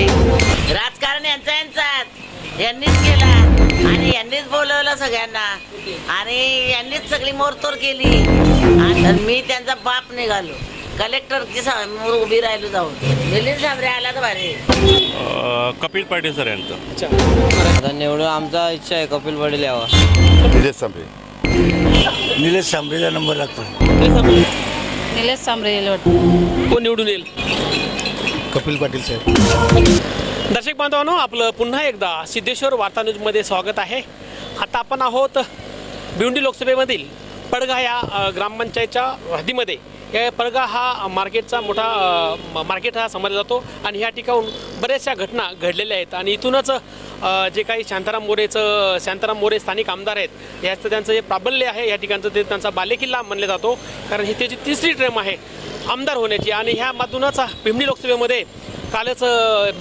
नाही. राजकारण यांचा यांचाच यांनीच केला. आणि यांनीच बोलवलं सगळ्यांना. आणि यांनीच सगळी मोरतोर केली. आणि तर मी त्यांचा बाप निघालो. कलेक्टरची समोर उभी राहिलो जाऊन. मिलिंद साबरे आला तर भारी. कपिल पाटील सर यांचं. आता निवडून आमचा इच्छा आहे कपिल पाटील यावा निलेश सांबरे. निलेश सांबरेचा नंबर लागतो. निलेश सांबरे. येईल वाटतं. कोण निवडून येईल? कपिल पाटील साहेब. दर्शक बांधवांनो आपलं पुन्हा एकदा सिद्धेश्वर वार्ता न्यूजमध्ये स्वागत आहे. आता आपण आहोत भिवंडी लोकसभेमधील पडगा या ग्रामपंचायतच्या हद्दीमध्ये. या पडगा हा मार्केटचा मोठा मार्केट हा समजला जातो आणि ह्या ठिकाणून बऱ्याचशा घटना घडलेल्या आहेत. आणि इथूनच जे काही शांताराम मोरेचं शांताराम मोरे स्थानिक आमदार आहेत याचं त्यांचं जे प्राबल्य आहे या ठिकाणचं ते त्यांचा बालेकिल्ला मानला जातो. कारण ही त्याची तिसरी ट्रेम आहे आमदार होण्याची आणि ह्या मातूनच पिंपरी लोकसभेमध्ये कालच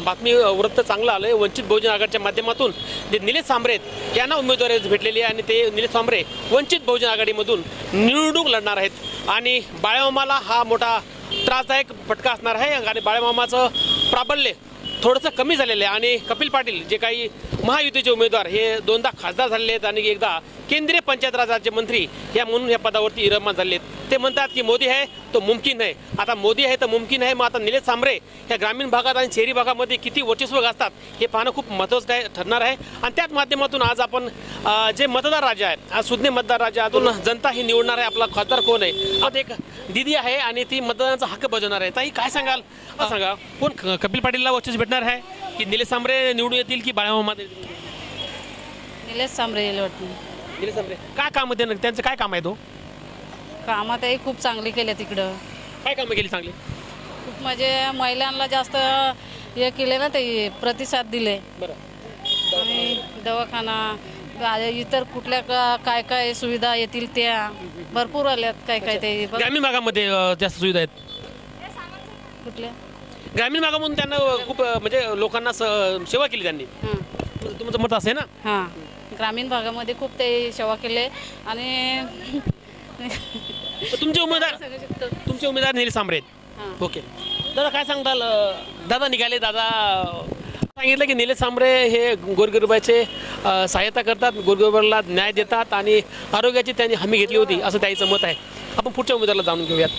बातमी वृत्त चांगलं आलं आहे वंचित बहुजन आघाडीच्या माध्यमातून जे निलेश सांबरे यांना उमेदवारी भेटलेली आहे आणि ते निलेश सांबरे वंचित बहुजन आघाडीमधून निवडणूक लढणार आहेत. आणि बाळ्यामामाला हा मोठा त्रासदायक फटका असणार आहे. आणि बाळ्यामामाचं प्राबल्य थोडंसं कमी झालेलं आहे. आणि कपिल पाटील जे काही महायुतीचे उमेदवार हे दोनदा खासदार झालेले आहेत आणि एकदा केंद्रीय पंचायत राज राज्यमंत्री या म्हणून या पदावरती विराजमान झाले आहेत. ते म्हणतात की मोदी आहे तो मुमकिन आहे. आता मोदी आहे तर मुमकिन आहे. मग आता निलेश सांबरे या ग्रामीण भागात आणि शहरी भागामध्ये किती वर्चस्व गाजतात हे पाहणं खूप महत्त्वाचं आहे ठरणार आहे. आणि त्याच माध्यमातून आज आपण जे मतदार राज्य आहे आज सुज्ञ मतदार राज्यातून जनता ही निवडणार आहे. आपला खासदार कोण आहे? आता एक दिदी आहे आणि ती मतदानाचा हक्क बजावणार आहे. ताई काय सांगाल? सांगा. कोण? कपिल पाटीलला वर्चस्व भेटणार आहे? की निलेश सांबरे निवडून येतील की बाळामामा निलेश सांबरे येईल वाटतं. निलेश सांबरे. काय काम आहे त्यांचं- काय काम आहे तो? कामातही खूप चांगली केले तिकडं. काय कामं केली चांगली? खूप म्हणजे महिलांना जास्त हे केले ना ते प्रतिसाद दिले. बरं. आणि दवाखाना आ- इतर कुठल्या का- काय काय सुविधा येतील त्या भरपूर आल्यात काय काय ते. बघ- ग्रामीण भागामध्ये अं, जास्त सुविधा आहेत. कुठल्या? ग्रामीण भागामधून त्यांना खूप म्हणजे लोकांना स- सेवा केली त्यांनी. हां. तुमचं मत असं आहे ना? हां. ग्रामीण भागामध्ये खूप ते सेवा केले आणि तर तुमचे उमेदवार शिकतो. तुमचे उमेदवार निलेश सांबरे हां. ओके. दादा काय सांगताल अं, दादा निघाले. दादा अं, सांगितलं की निलेश सांबरे हे गोरगरिबाचे अं, सहायता करतात गोरगरिबाला न्याय देतात आणि आरोग्याची त्यांनी हमी घेतली होती असं त्याचं मत आहे. आपण पुढच्या उमेदवाराला जाणून घेऊयात.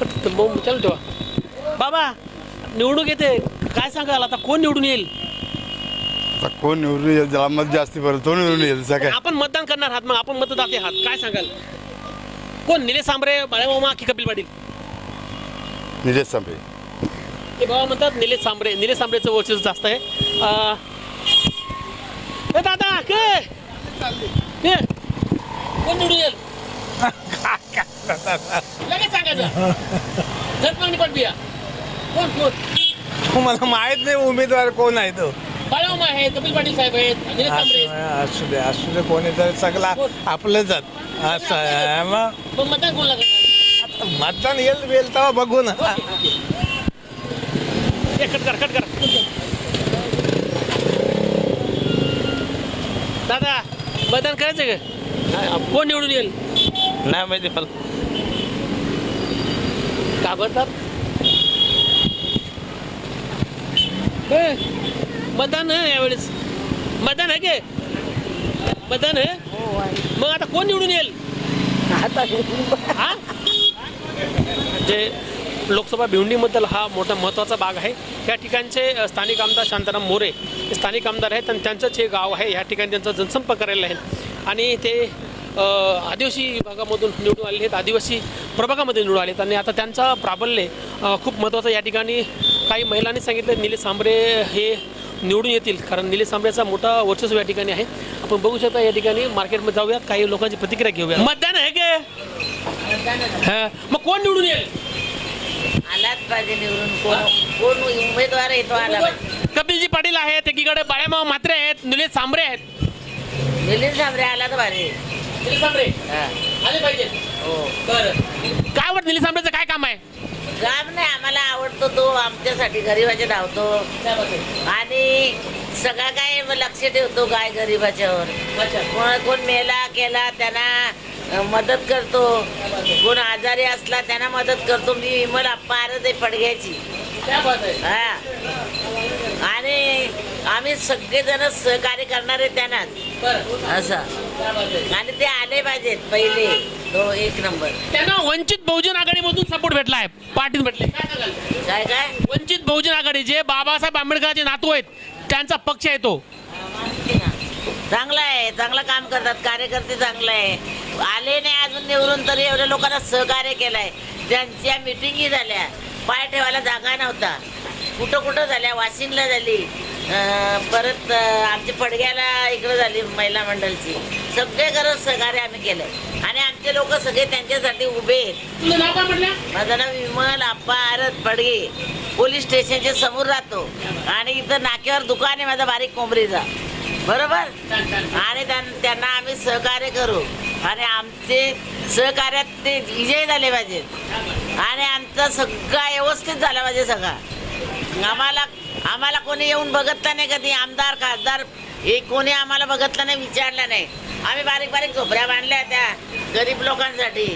कट- मग चालू ठेवा. बाबा निवडणूक येते. काय सांगाल? आता कोण निवडून येईल? आता कोण निवडून येईल? ज्याला मत जास्ती बरं तो निवडून येईल सगळ्या आपण मतदान करणार आहात मग आपण मतदाते आहात. काय सांगाल? कोण? निलेश सांबरे बाळामामा की कपिल पाटील? निलेश सांबरे. ते बाबा म्हणतात निलेश सांबरे. निलेश सांबरेचं वर्चस्व जास्त आहे. अं, ए दादा के? के? कोण निवडून येईल? लगेच सांगायचं. झटमागणी पण बिया. कोण कोण? मला माहीत नाही उमेदवार कोण आहे तो. कपिल पाटील साहेब आहेत आहेत. असू दे असू दे कोणी? तर सगळा असं आहे. मग. पण मतदान मतदान येईल वेल तेव्हा बघू ना. कट कर कट कर. दादा मतदान करायचं का? कोण निवडून येईल? नाही माहिती मला का भरतात ए, मतदान आहे यावेळेस. मतदान आहे के? मतदान आहे मग आता कोण निवडून येईल? हा? जे लोकसभा भिवंडीबद्दल हा मोठा महत्त्वाचा भाग आहे या ठिकाणचे अ, स्थानिक आमदार शांताराम मोरे हे स्थानिक आमदार आहेत आणि त्यांचंच हे गाव आहे. या ठिकाणी त्यांचा जनसंपर्क करायला आहे आणि ते आदिवासी भागामधून निवडून आलेले आहेत. आदिवासी प्रभागामध्ये निवडून आले आहेत आणि आता त्यांचा प्राबल्य खूप महत्त्वाचं या ठिकाणी काही महिलांनी सांगितलं निलेश सांबरे हे निवडून येतील. कारण निलेश सांबरेचा मोठा वर्चस्व या ठिकाणी आहे. आपण बघू शकता या ठिकाणी मार्केटमध्ये जाऊयात. काही लोकांची प्रतिक्रिया घेऊया मतदान आहे का? हा. मग कोण निवडून येईल? आलाच पाहिजे निवडून. कोण कोण उमेदवार आहे तो आला पाहिजे. कपिलजी पाटील आहेत. एकीकडे बाळ्यामाव म्हात्रे आहेत. निलेश सांबरे आहेत. मिलिंद साबरे आला तर भारी निलेश सांबरे. हा. आले पाहिजे. हो. बरं. काय वाटतं निलेश सांबरेचं काय काम आहे? काम नाही आम्हाला आवडतो तो आमच्यासाठी गरीबाचे धावतो. आणि सगळा काय लक्ष ठेवतो काय गरीबाच्यावर. कोण कोण मेला केला त्यांना मदत करतो. कोण आजारी असला त्यांना मदत करतो. मी विमल आप्पा आरत आहे पडघ्याची हा. आणि आम्ही सगळेजण सहकार्य करणार आहे त्यांनाच असं. आणि ते आले पाहिजेत पहिले. तो एक नंबर. त्यांना वंचित बहुजन आघाडीमधून सपोर्ट भेटला आहे पार्टीत भेटले. काय सांगाल काय? काय वंचित बहुजन आघाडी जे बाबासाहेब आंबेडकरांचे नातू आहेत त्यांचा पक्ष आहे तो. चांगलं आहे. चांगलं काम करतात. कार्यकर्ते चांगलं आहे. आले नाही अजून निवडून तरी एवढ्या लोकांना सहकार्य केलंय. त्यांच्या मिटिंगी झाल्या. पाय ठेवायला जागा नव्हता. कुठं कुठं झाल्या? वाशिंगला झाली. परत आमच्या पडग्याला इकडं झाली महिला मंडळची. सगळे गरज सहकार्य आम्ही केलंय. आणि आमचे लोक सगळे त्यांच्यासाठी उभे आहेत. माझं नाव विमल आप्पा आरत पडगे. पोलीस स्टेशनच्या समोर राहतो. आणि इथं नाक्यावर दुकान आहे माझा बारीक कोंबरीचा बरोबर? आणि त्यां- त्यांना आम्ही सहकार्य करू. आणि आमचे सहकार्यात ते विजयी झाले पाहिजेत. आणि आमचा सगळा व्यवस्थित झाला पाहिजे सगळा. आम्हाला आम्हाला कोणी येऊन बघतलं नाही कधी? आमदार खासदार हे कोणी आम्हाला बघतला नाही विचारलं नाही. आम्ही बारीक बारीक झोपऱ्या बांधल्या त्या गरीब लोकांसाठी.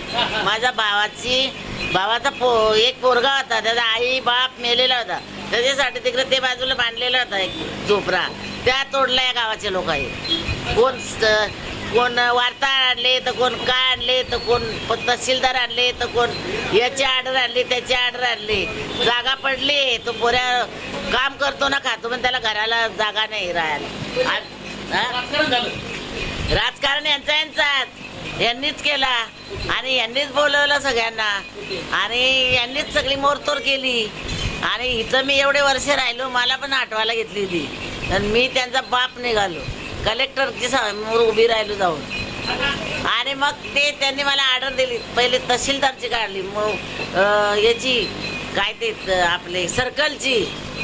माझ्या भावाची भावाचा पो एक पोरगा होता. त्याचा आई बाप मेलेला होता. त्याच्यासाठी तिकडे ते बाजूला बांधलेला होता एक झोपरा. त्या तोडला या गावाचे लोक आहे कोण कोण वार्ताहर आणले तर कोण काय आणले तर कोण तहसीलदार आणले तर कोण याची आर्डर आणले त्याची आर्डर आणली. जागा पडली तो पोऱ्या काम करतो ना खातो पण त्याला घराला जागा नाही राहायला. राजकारण यांचा यांचाच यांनीच केला. आणि यांनीच बोलवलं सगळ्यांना. आणि यांनीच सगळी मोरतोर केली. आणि इथं मी एवढे वर्ष राहिलो मला पण आठवायला घेतली ती. आणि मी त्यांचा बाप निघालो. कलेक्टरची समोर उभी राहिलो जाऊन. आणि मग ते त्यांनी मला ऑर्डर दिली. पहिले तहसीलदारची काढली. मग याची काय ते आपले सर्कलची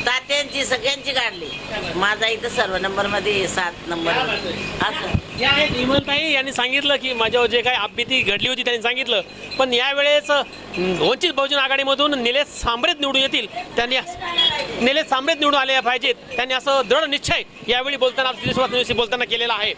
तात्यांची सगळ्यांची काढली माझा इथं सर्व नंबरमध्ये सात नंबर. असं. या आहेत विमलताई यांनी सांगितलं की माझ्यावर जे काही आपबीती घडली होती त्यांनी सांगितलं. पण यावेळेस अं, वंचित बहुजन आघाडीमधून निलेश सांबरेत निवडून येतील. त्यांनी निलेश सांबरेत निवडून आले पाहिजेत. त्यांनी असं दृढ निश्चय यावेळी बोलताना आपल्या दिवशी बोलताना केलेला आहे.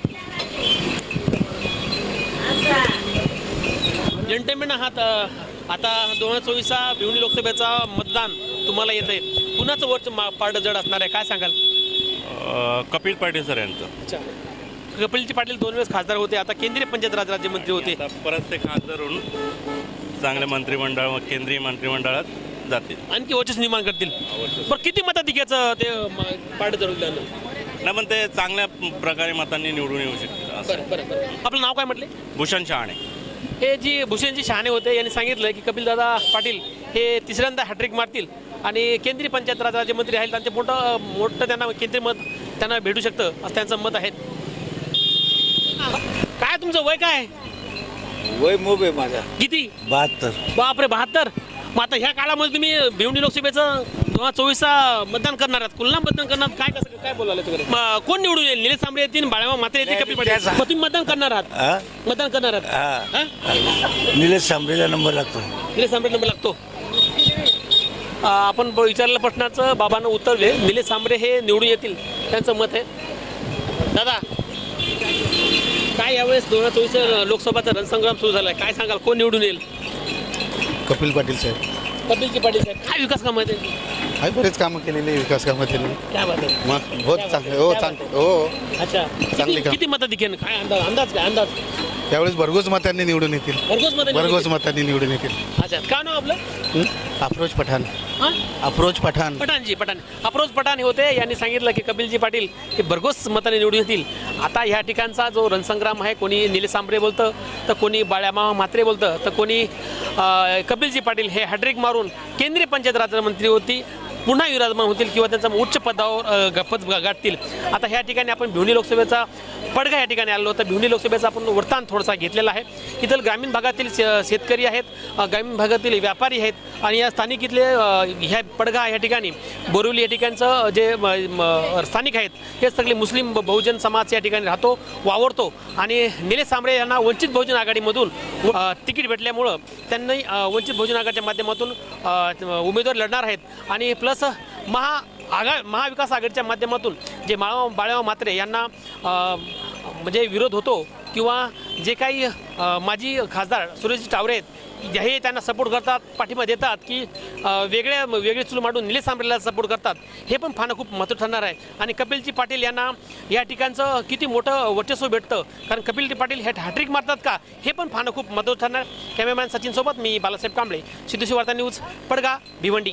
जंटेमेंट आहात अं, आता दोन हजार चोवीसचा भिवंडी लोकसभेचा मतदान. तुम्हाला येत आहे कुणाचं वरचं मा- पारडं जड असणार आहे? काय सांगाल? अ, कपिल पाटील सर यांचं. अच्छा. कपिलजी पाटील दोन वेळेस खासदार होते आता केंद्रीय पंचायत राज राज्यमंत्री होते. आता परत ते खासदार होऊन चांगल्या मंत्रिमंडळ केंद्रीय मंत्रिमंडळात जातील. आणखी वर्चस्व निर्माण करतील. बरं किती मताधिक्याचं ते पाठ जळवलं नाही पण ते चांगल्या प्रकारे मतांनी निवडून येऊ शकतील असं. बरं बरं बरं. आपलं नाव काय म्हटले? भूषण शहाणे. हे जी भूषणजी शहाणे होते यांनी सांगितलं की कपिलदादा पाटील हे तिसऱ्यांदा हॅट्रिक मारतील. आणि केंद्रीय पंचायत राज राज्यमंत्री आहेत त्यांचे मोठं मोठं त्यांना केंद्रीय मत त्यांना भेटू शकतं असं त्यांचं मत आहे. काय तुमचं वय काय? वय मोब आहे माझा. किती? बहात्तर. बापरे बहात्तर? मग आता ह्या काळामध्ये तुम्ही भिवंडी लोकसभेचं दोन हजार चोवीसचा मतदान करणार आहात. कुलना मतदान करणार? काय कसं काय बोलायला तुम्ही? कोण निवडून येईल? निलेश सांबरे येतील बाळामा मात्रे येतील कपिल पाटील? मग तुम्ही मतदान करणार आहात? हा? मतदान करणार आहात? हा. निलेश सांबरेला नंबर लागतो. निलेश सांबरे नंबर लागतो. आपण विचारलेल्या प्रश्नाचं बाबांना उत्तर दिले निलेश सांबरे हे निवडून येतील त्यांचं मत आहे. दादा काय यावेळेस दोन हजार चोवीस लोकसभाचा रणसंग्राम सुरू झाला काय सांगाल? कोण निवडून येईल? कपिल पाटील साहेब. कपिलजी पाटील साहेब. काय विकास कामं आहेत आहे बरेच कामं केलेली विकास कामं केलेली. काय मग बहुत चांगले हो चांगले हो अच्छा. चांगली किती. किती मताधिक्यानं? काय अंदाज अंदाज काय? अंदाज. त्यावेळेस भरघोस मतांनी निवडून येतील. भरघोस मत भरघोस मतांनी निवडून येतील. अच्छा काय नाव आपलं? हं? अफरोज पठाण. हां? अफरोज पठाण. पठाणजी पठाण. अप्रोज पठाण हे होते. यांनी सांगितलं की कपिलजी पाटील हे भरघोस मताने निवडून येतील. आता ह्या ठिकाणचा जो रणसंग्राम आहे कोणी निलेश सांबरे बोलतं तर कोणी बाळ्यामा म्हात्रे बोलतं तर कोणी अं, कपिलजी पाटील हे हॅड्रिक मारून केंद्रीय पंचायत राज्यमंत्री होती पुन्हा विराजमान होतील किंवा त्यांचा उच्च पदावर अं, गाठतील. आता ह्या ठिकाणी आपण भिवणी लोकसभेचा पडगा या ठिकाणी आलो होतं. भिवणी लोकसभेचा आपण वृत्तांत थोडासा घेतलेला आहे. इथं ग्रामीण भागातील शे- शेतकरी आहेत ग्रामीण भागातील व्यापारी आहेत आणि या स्थानिक इथले ह्या पडगा या ठिकाणी बोरिवली या ठिकाणचं जे म- स्थानिक आहेत हे सगळे मुस्लिम बहुजन समाज या ठिकाणी राहतो वावरतो आणि निलेश सांबळे यांना वंचित बहुजन आघाडीमधून तिकीट भेटल्यामुळं त्यांनी वंचित बहुजन आघाडीच्या माध्यमातून उमेदवार लढणार आहेत. आणि प्लस महा आघा महाविकास आघाडीच्या माध्यमातून जे माळवा बाळावा मात्रे यांना म्हणजे विरोध होतो किंवा जे काही माजी खासदार सुरेश टावरे आहेत हे त्यांना सपोर्ट करतात पाठिंबा देतात की वेगळ्या वेगळी चूल मांडून निलेश सांबरेला सपोर्ट करतात हे पण फानं खूप महत्त्व ठरणार आहे. आणि कपिलजी पाटील यांना या ठिकाणचं किती मोठं वर्चस्व भेटतं कारण कपिल पाटील हे हॅट्रिक मारतात का हे पण फानं खूप महत्त्व ठरणार. कॅमेरामॅन सचिनसोबत मी बालासाहेब कांबळे सिद्धेश्वर वार्ता न्यूज पडगा भिवंडी.